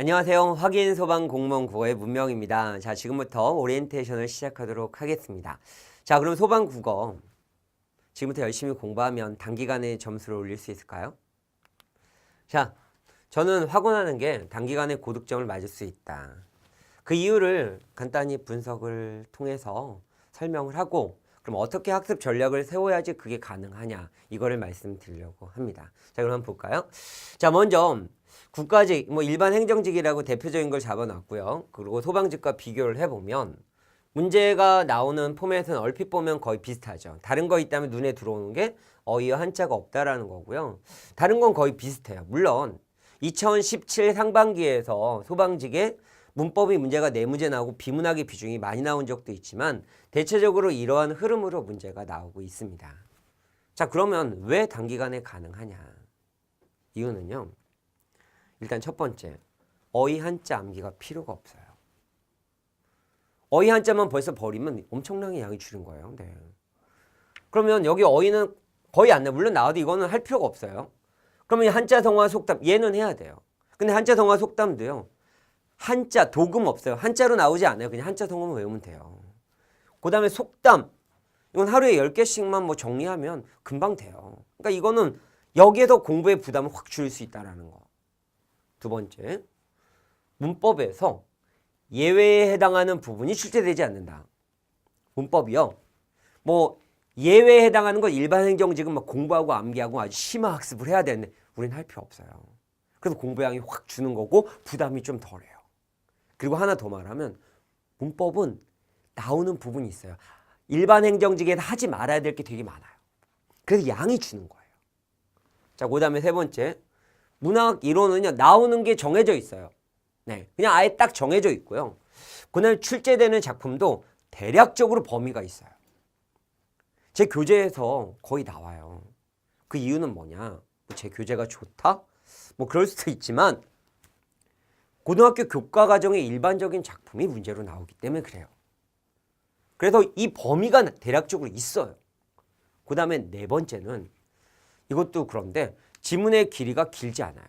안녕하세요. 확인 소방 공무원 국어의 문명입니다. 자, 지금부터 오리엔테이션을 시작하도록 하겠습니다. 자, 그럼 소방 국어 지금부터 열심히 공부하면 단기간에 점수를 올릴 수 있을까요? 자, 저는 확언하는 게 단기간에 고득점을 맞을 수 있다. 그 이유를 간단히 분석을 통해서 설명을 하고 그럼 어떻게 학습 전략을 세워야지 그게 가능하냐 이거를 말씀드리려고 합니다. 자, 그럼 한번 볼까요? 자, 먼저 국가직, 뭐 일반 행정직이라고 대표적인 걸 잡아놨고요. 그리고 소방직과 비교를 해보면 문제가 나오는 포맷은 얼핏 보면 거의 비슷하죠. 다른 거 있다면 눈에 들어오는 게 어이와 한자가 없다라는 거고요. 다른 건 거의 비슷해요. 물론 2017 상반기에서 소방직에 문법이 문제가 네 문제 나오고 비문학의 비중이 많이 나온 적도 있지만 대체적으로 이러한 흐름으로 문제가 나오고 있습니다. 자, 그러면 왜 단기간에 가능하냐? 이유는요. 일단 첫 번째, 어휘 한자 암기가 필요가 없어요. 어휘 한자만 벌써 버리면 엄청나게 양이 줄은 거예요. 네. 그러면 여기 어휘는 거의 안 나. 물론 나와도 이거는 할 필요가 없어요. 그러면 이 한자 성화 속담 얘는 해야 돼요. 근데 한자 성화 속담도요. 한자 도금 없어요. 한자로 나오지 않아요. 그냥 한자 성어만 외우면 돼요. 그 다음에 속담 이건 하루에 10개씩만 뭐 정리하면 금방 돼요. 그러니까 이거는 여기에서 공부의 부담을 확 줄일 수 있다라는 거. 두 번째, 문법에서 예외에 해당하는 부분이 출제되지 않는다. 문법이요. 뭐 예외에 해당하는 건 일반 행정직은 막 공부하고 암기하고 아주 심화 학습을 해야 되는데 우리는 할 필요 없어요. 그래서 공부량이 확 주는 거고 부담이 좀 덜해요. 그리고 하나 더 말하면 문법은 나오는 부분이 있어요. 일반 행정직에서 하지 말아야 될 게 되게 많아요. 그래서 양이 주는 거예요. 자, 그 다음에 세 번째. 문학 이론은요. 나오는 게 정해져 있어요. 네. 그냥 아예 딱 정해져 있고요. 그날 출제되는 작품도 대략적으로 범위가 있어요. 제 교재에서 거의 나와요. 그 이유는 뭐냐? 뭐제 교재가 좋다? 뭐 그럴 수도 있지만 고등학교 교과 과정의 일반적인 작품이 문제로 나오기 때문에 그래요. 그래서 이 범위가 대략적으로 있어요. 그 다음에 네 번째는 이것도 그런데 지문의 길이가 길지 않아요.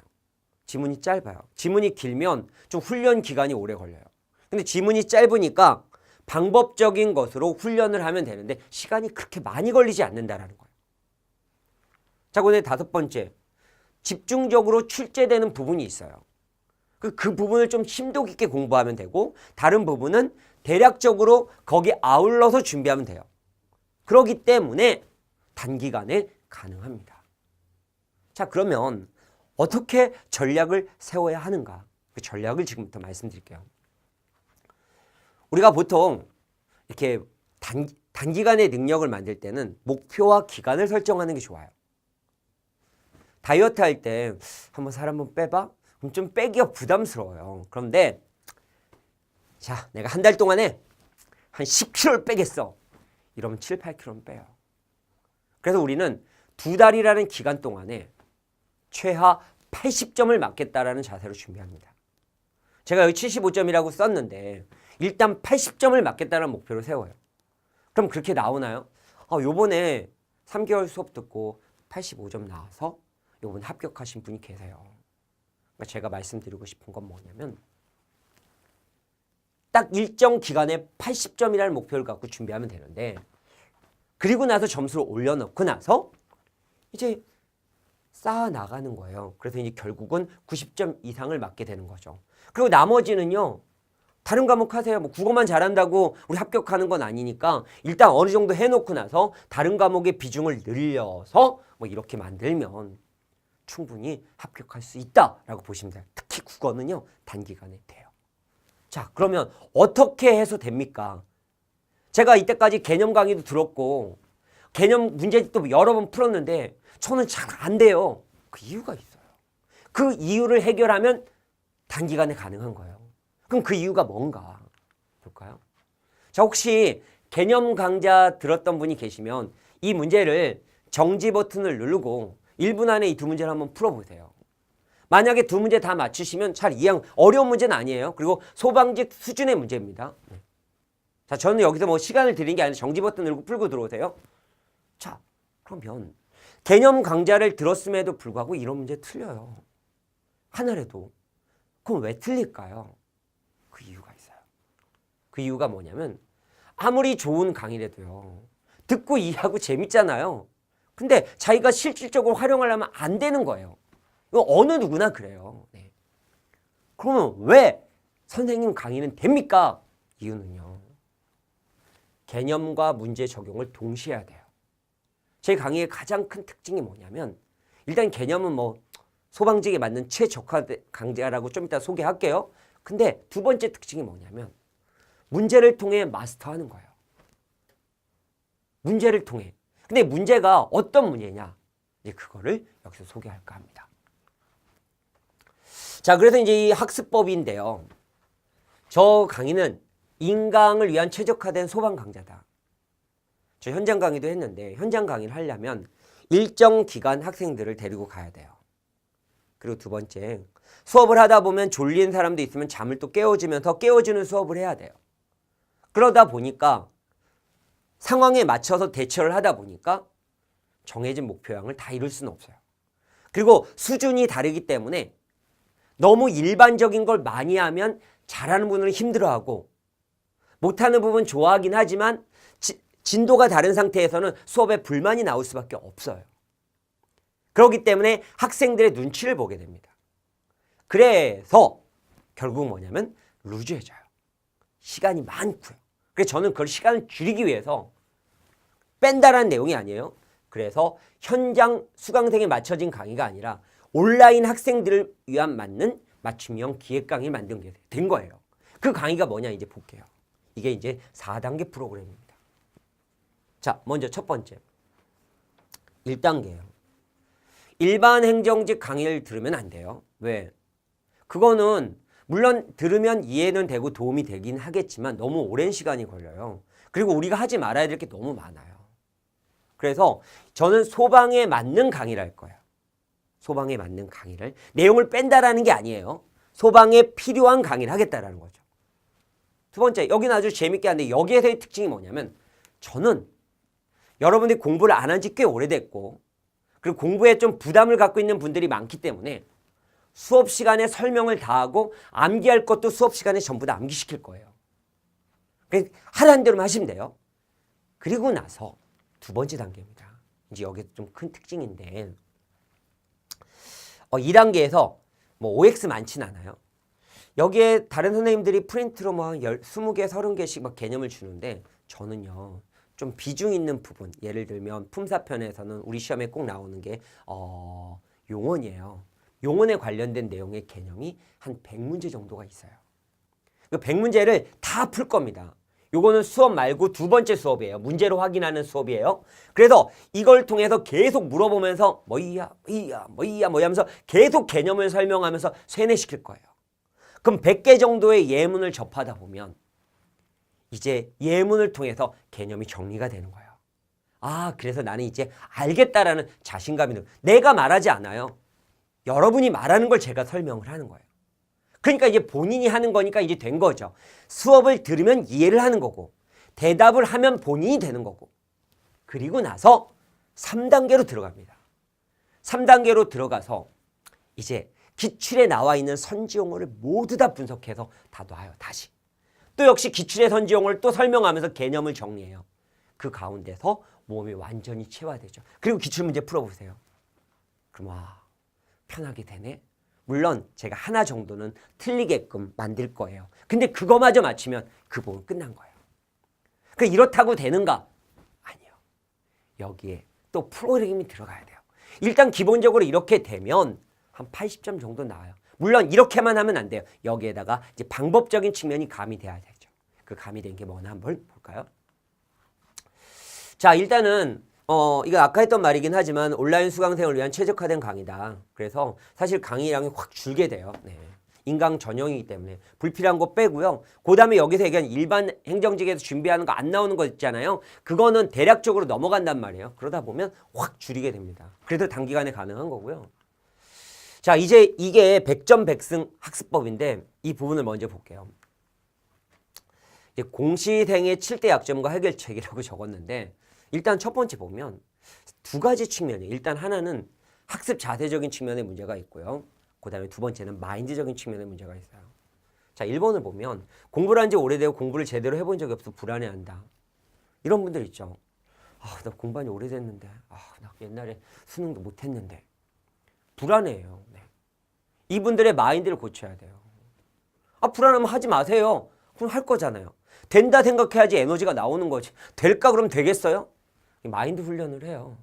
지문이 짧아요. 지문이 길면 좀 훈련 기간이 오래 걸려요. 근데 지문이 짧으니까 방법적인 것으로 훈련을 하면 되는데 시간이 그렇게 많이 걸리지 않는다라는 거예요. 자, 그다음에 다섯 번째. 집중적으로 출제되는 부분이 있어요. 그, 그 부분을 좀 심도 깊게 공부하면 되고 다른 부분은 대략적으로 거기 아울러서 준비하면 돼요. 그렇기 때문에 단기간에 가능합니다. 자, 그러면 어떻게 전략을 세워야 하는가? 그 전략을 지금부터 말씀드릴게요. 우리가 보통 이렇게 단, 단기간의 능력을 만들 때는 목표와 기간을 설정하는 게 좋아요. 다이어트 할 때 한번 살 한번 빼봐? 그럼 좀 빼기가 부담스러워요. 그런데 자, 내가 한 달 동안에 한 10kg를 빼겠어. 이러면 7, 8kg는 빼요. 그래서 우리는 두 달이라는 기간 동안에 최하 80점을 맞겠다라는 자세로 준비합니다. 제가 여기 75점이라고 썼는데 일단 80점을 맞겠다는 목표를 세워요. 그럼 그렇게 나오나요? 아, 요번에 3개월 수업 듣고 85점 나와서 요번 합격하신 분이 계세요. 그러니까 제가 말씀드리고 싶은 건 뭐냐면 딱 일정 기간에 80점이라는 목표를 갖고 준비하면 되는데 그리고 나서 점수를 올려놓고 나서 이제 쌓아 나가는 거예요. 그래서 이제 결국은 90점 이상을 맞게 되는 거죠. 그리고 나머지는요. 다른 과목 하세요. 뭐 국어만 잘한다고 우리 합격하는 건 아니니까 일단 어느 정도 해놓고 나서 다른 과목의 비중을 늘려서 뭐 이렇게 만들면 충분히 합격할 수 있다라고 보시면 돼요. 특히 국어는요 단기간에 돼요. 자 그러면 어떻게 해서 됩니까? 제가 이때까지 개념 강의도 들었고 개념 문제집도 여러 번 풀었는데 저는 잘 안 돼요. 그 이유가 있어요. 그 이유를 해결하면 단기간에 가능한 거예요. 그럼 그 이유가 뭔가 볼까요? 자 혹시 개념 강좌 들었던 분이 계시면 이 문제를 정지 버튼을 누르고 1분 안에 이 두 문제를 한번 풀어보세요. 만약에 두 문제 다 맞추시면 잘 이해, 어려운 문제는 아니에요. 그리고 소방직 수준의 문제입니다. 자, 저는 여기서 뭐 시간을 드리는 게 아니라 정지 버튼 누르고 풀고 들어오세요. 자, 그러면 개념 강좌를 들었음에도 불구하고 이런 문제 틀려요. 하나라도 그럼 왜 틀릴까요? 그 이유가 있어요. 그 이유가 뭐냐면 아무리 좋은 강의라도요. 듣고 이해하고 재밌잖아요. 근데 자기가 실질적으로 활용하려면 안 되는 거예요. 이거 어느 누구나 그래요. 네. 그러면 왜 선생님 강의는 됩니까? 이유는요. 개념과 문제 적용을 동시에 해야 돼요. 제 강의의 가장 큰 특징이 뭐냐면 일단 개념은 뭐 소방직에 맞는 최적화 강좌라고 좀 이따 소개할게요. 근데 두 번째 특징이 뭐냐면 문제를 통해 마스터하는 거예요. 문제를 통해. 근데 문제가 어떤 문제냐? 이제 그거를 여기서 소개할까 합니다. 자, 그래서 이제 이 학습법인데요. 저 강의는 인강을 위한 최적화된 소방 강좌다. 저 현장 강의도 했는데 현장 강의를 하려면 일정 기간 학생들을 데리고 가야 돼요. 그리고 두 번째, 수업을 하다 보면 졸린 사람도 있으면 잠을 또 깨워주면서 깨워주는 수업을 해야 돼요. 그러다 보니까 상황에 맞춰서 대처를 하다 보니까 정해진 목표량을 다 이룰 수는 없어요. 그리고 수준이 다르기 때문에 너무 일반적인 걸 많이 하면 잘하는 분은 힘들어하고 못하는 부분 좋아하긴 하지만 지, 진도가 다른 상태에서는 수업에 불만이 나올 수밖에 없어요. 그렇기 때문에 학생들의 눈치를 보게 됩니다. 그래서 결국 뭐냐면 루즈해져요. 시간이 많고요. 그래서 저는 그걸 시간을 줄이기 위해서 뺀다라는 내용이 아니에요. 그래서 현장 수강생에 맞춰진 강의가 아니라 온라인 학생들을 위한 맞는 맞춤형 기획 강의를 만든 게 된 거예요. 그 강의가 뭐냐 이제 볼게요. 이게 이제 4단계 프로그램입니다. 자, 먼저 첫 번째. 1단계예요. 일반 행정직 강의를 들으면 안 돼요. 왜? 그거는 물론 들으면 이해는 되고 도움이 되긴 하겠지만 너무 오랜 시간이 걸려요. 그리고 우리가 하지 말아야 될 게 너무 많아요. 그래서 저는 소방에 맞는 강의를 할 거예요. 소방에 맞는 강의를. 내용을 뺀다라는 게 아니에요. 소방에 필요한 강의를 하겠다라는 거죠. 두 번째, 여기는 아주 재밌게 하는데 여기에서의 특징이 뭐냐면 저는 여러분들이 공부를 안 한 지 꽤 오래됐고 그리고 공부에 좀 부담을 갖고 있는 분들이 많기 때문에 수업 시간에 설명을 다 하고 암기할 것도 수업 시간에 전부 다 암기시킬 거예요. 그래서 하라는 대로만 하시면 돼요. 그리고 나서 두 번째 단계입니다. 이제 여기 좀 큰 특징인데 어, 2단계에서 뭐 OX 많진 않아요. 여기에 다른 선생님들이 프린트로 뭐 20개, 30개씩 막 개념을 주는데 저는요. 좀 비중 있는 부분 예를 들면 품사편에서는 우리 시험에 꼭 나오는 게 어, 용언이에요. 용언에 관련된 내용의 개념이 한 100문제 정도가 있어요. 그 100문제를 다 풀 겁니다. 요거는 수업 말고 두 번째 수업이에요. 문제로 확인하는 수업이에요. 그래서 이걸 통해서 계속 물어보면서 뭐이야, 뭐이야, 뭐이야, 뭐야 하면서 계속 개념을 설명하면서 세뇌시킬 거예요. 그럼 100개 정도의 예문을 접하다 보면 이제 예문을 통해서 개념이 정리가 되는 거예요. 아, 그래서 나는 이제 알겠다라는 자신감이 들 내가 말하지 않아요. 여러분이 말하는 걸 제가 설명을 하는 거예요. 그러니까 이제 본인이 하는 거니까 이제 된 거죠. 수업을 들으면 이해를 하는 거고, 대답을 하면 본인이 되는 거고, 그리고 나서 3단계로 들어갑니다. 3단계로 들어가서 이제 기출에 나와 있는 선지용어를 모두 다 분석해서 다 놔요, 다시. 또 역시 기출의 선지용어를 또 설명하면서 개념을 정리해요. 그 가운데서 몸이 완전히 체화되죠. 그리고 기출문제 풀어보세요. 그럼 와, 편하게 되네. 물론 제가 하나 정도는 틀리게끔 만들 거예요. 근데 그거마저 맞추면 그 부분 끝난 거예요. 그 이렇다고 되는가? 아니요. 여기에 또 프로그램이 들어가야 돼요. 일단 기본적으로 이렇게 되면 한 80점 정도 나와요. 물론 이렇게만 하면 안 돼요. 여기에다가 이제 방법적인 측면이 가미돼야 되죠. 그 가미된 게 뭐나 한번 볼까요? 자, 일단은 어, 이거 아까 했던 말이긴 하지만 온라인 수강생을 위한 최적화된 강의다. 그래서 사실 강의량이 확 줄게 돼요. 네. 인강 전형이기 때문에 불필요한 거 빼고요. 그 다음에 여기서 얘기한 일반 행정직에서 준비하는 거 안 나오는 거 있잖아요. 그거는 대략적으로 넘어간단 말이에요. 그러다 보면 확 줄이게 됩니다. 그래도 단기간에 가능한 거고요. 자, 이제 이게 100점 100승 학습법인데 이 부분을 먼저 볼게요. 공시생의 7대 약점과 해결책이라고 적었는데 일단 첫 번째 보면 두 가지 측면이에요. 일단 하나는 학습 자세적인 측면의 문제가 있고요. 그 다음에 두 번째는 마인드적인 측면의 문제가 있어요. 자, 1번을 보면 공부를 한 지 오래되고 공부를 제대로 해본 적이 없어 불안해한다. 이런 분들 있죠. 아, 나 공부한 지 오래됐는데, 아, 나 옛날에 수능도 못했는데. 불안해요. 네. 이분들의 마인드를 고쳐야 돼요. 아, 불안하면 하지 마세요. 그럼 할 거잖아요. 된다 생각해야지 에너지가 나오는 거지. 될까 그럼 되겠어요? 이 마인드 훈련을 해요.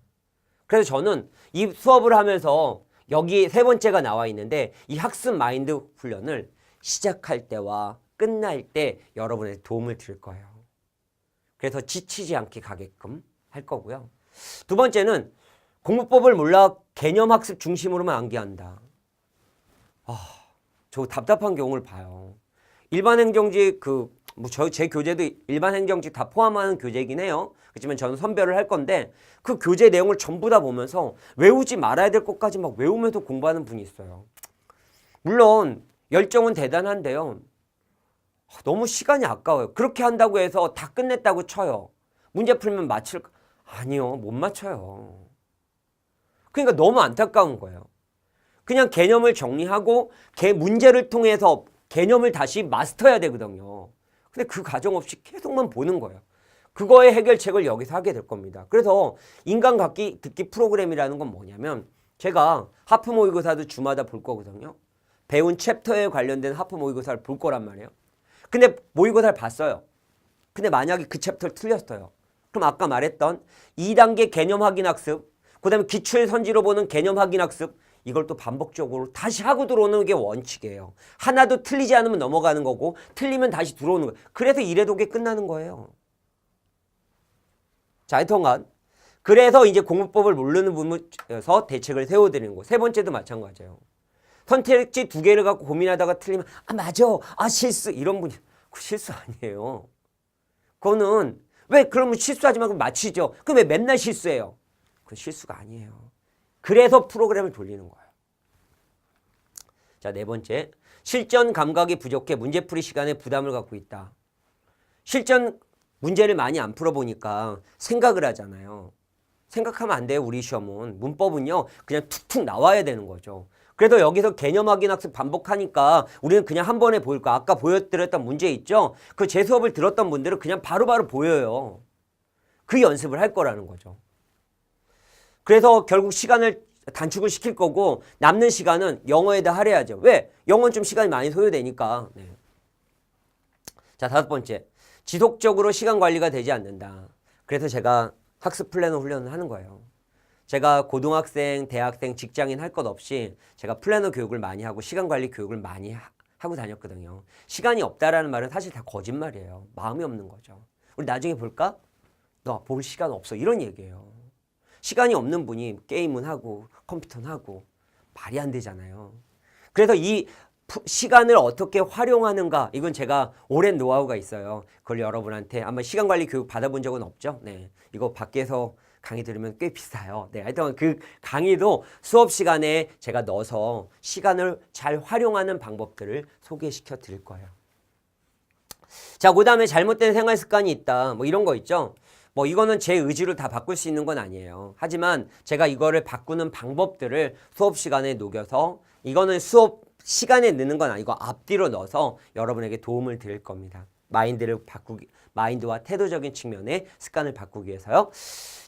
그래서 저는 이 수업을 하면서 여기 세 번째가 나와 있는데 이 학습 마인드 훈련을 시작할 때와 끝날 때 여러분의 도움을 드릴 거예요. 그래서 지치지 않게 가게끔 할 거고요. 두 번째는 공부법을 몰라 개념 학습 중심으로만 암기한다. 아, 저 답답한 경우를 봐요. 일반 행정지 그, 뭐, 저, 제 교재도 일반 행정지 다 포함하는 교재이긴 해요. 그렇지만 저는 선별을 할 건데 그 교재 내용을 전부 다 보면서 외우지 말아야 될 것까지 막 외우면서 공부하는 분이 있어요. 물론 열정은 대단한데요. 너무 시간이 아까워요. 그렇게 한다고 해서 다 끝냈다고 쳐요. 문제 풀면 맞힐 아니요. 못 맞춰요. 그러니까 너무 안타까운 거예요. 그냥 개념을 정리하고 개 문제를 통해서 개념을 다시 마스터해야 되거든요. 근데 그 과정 없이 계속만 보는 거예요. 그거의 해결책을 여기서 하게 될 겁니다. 그래서 인간 갖기 듣기 프로그램이라는 건 뭐냐면 제가 하프 모의고사도 주마다 볼 거거든요. 배운 챕터에 관련된 하프 모의고사를 볼 거란 말이에요. 근데 모의고사를 봤어요. 근데 만약에 그 챕터를 틀렸어요. 그럼 아까 말했던 2단계 개념 확인 학습, 그 다음에 기출 선지로 보는 개념 확인 학습, 이걸 또 반복적으로 다시 하고 들어오는 게 원칙이에요. 하나도 틀리지 않으면 넘어가는 거고, 틀리면 다시 들어오는 거예요. 그래서 이래독에 끝나는 거예요. 자, 하여튼간. 그래서 이제 공부법을 모르는 분에서 대책을 세워드리는 거. 세 번째도 마찬가지예요. 선택지 두 개를 갖고 고민하다가 틀리면 아 맞아 아 실수 이런 분이 그 실수 아니에요. 그거는 왜 그러면 실수하지 말고 맞히죠. 그럼 왜 맨날 실수해요? 그 실수가 아니에요. 그래서 프로그램을 돌리는 거예요. 자 네 번째 실전 감각이 부족해 문제풀이 시간에 부담을 갖고 있다. 실전 문제를 많이 안 풀어보니까 생각을 하잖아요. 생각하면 안 돼요. 우리 시험은 문법은요 그냥 툭툭 나와야 되는 거죠. 그래서 여기서 개념 확인 학습 반복하니까 우리는 그냥 한 번에 보일 거. 아까 보여드렸던 문제 있죠? 그 제 수업을 들었던 분들은 그냥 바로바로 보여요. 그 연습을 할 거라는 거죠. 그래서 결국 시간을 단축을 시킬 거고 남는 시간은 영어에다 할애하죠. 왜? 영어는 좀 시간이 많이 소요되니까. 네. 자, 다섯 번째. 지속적으로 시간 관리가 되지 않는다. 그래서 제가 학습 플래너 훈련을 하는 거예요. 제가 고등학생, 대학생, 직장인 할 것 없이 제가 플래너 교육을 많이 하고 시간 관리 교육을 많이 하, 하고 다녔거든요. 시간이 없다라는 말은 사실 다 거짓말이에요. 마음이 없는 거죠. 우리 나중에 볼까? 너 볼 시간 없어. 이런 얘기예요. 시간이 없는 분이 게임은 하고 컴퓨터는 하고 말이 안 되잖아요. 그래서 이 푸- 시간을 어떻게 활용하는가 이건 제가 오랜 노하우가 있어요. 그걸 여러분한테 아마 시간 관리 교육 받아본 적은 없죠. 네, 이거 밖에서 강의 들으면 꽤 비싸요. 네, 하여튼 그 강의도 수업 시간에 제가 넣어서 시간을 잘 활용하는 방법들을 소개시켜 드릴 거예요. 자, 그 다음에 잘못된 생활 습관이 있다. 뭐 이런 거 있죠. 뭐 이거는 제 의지로 다 바꿀 수 있는 건 아니에요. 하지만 제가 이거를 바꾸는 방법들을 수업 시간에 녹여서 이거는 수업 시간에 넣는 건 아니고 앞뒤로 넣어서 여러분에게 도움을 드릴 겁니다. 마인드를 바꾸기, 마인드와 태도적인 측면의 습관을 바꾸기 위해서요.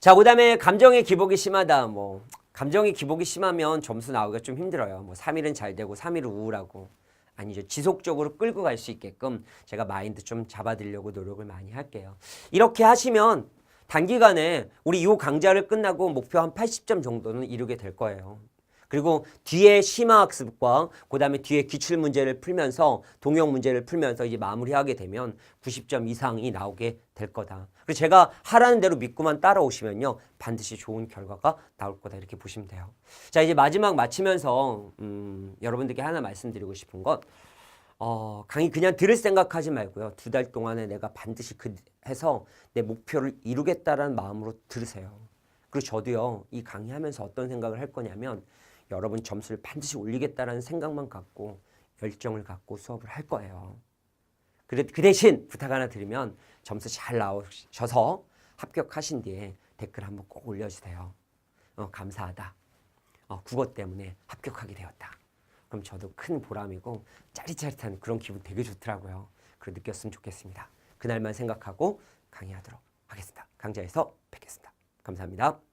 자, 그 다음에 감정의 기복이 심하다. 뭐, 감정의 기복이 심하면 점수 나오기가 좀 힘들어요. 뭐, 3일은 잘 되고 3일은 우울하고. 아니죠. 지속적으로 끌고 갈 수 있게끔 제가 마인드 좀 잡아드리려고 노력을 많이 할게요. 이렇게 하시면 단기간에 우리 이 강좌를 끝나고 목표 한 80점 정도는 이루게 될 거예요. 그리고 뒤에 심화학습과 그 다음에 뒤에 기출 문제를 풀면서 동영 문제를 풀면서 이제 마무리하게 되면 90점 이상이 나오게 될 거다. 그리고 제가 하라는 대로 믿고만 따라오시면요. 반드시 좋은 결과가 나올 거다. 이렇게 보시면 돼요. 자, 이제 마지막 마치면서, 음, 여러분들께 하나 말씀드리고 싶은 것. 어, 강의 그냥 들을 생각하지 말고요. 두 달 동안에 내가 반드시 그 해서 내 목표를 이루겠다라는 마음으로 들으세요. 그리고 저도요, 이 강의하면서 어떤 생각을 할 거냐면, 여러분 점수를 반드시 올리겠다라는 생각만 갖고 열정을 갖고 수업을 할 거예요. 그래, 그 대신 부탁 하나 드리면 점수 잘 나오셔서 합격하신 뒤에 댓글 한번 꼭 올려주세요. 어, 감사하다. 어, 국어 때문에 합격하게 되었다. 그럼 저도 큰 보람이고 짜릿짜릿한 그런 기분 되게 좋더라고요. 그걸 느꼈으면 좋겠습니다. 그날만 생각하고 강의하도록 하겠습니다. 강좌에서 뵙겠습니다. 감사합니다.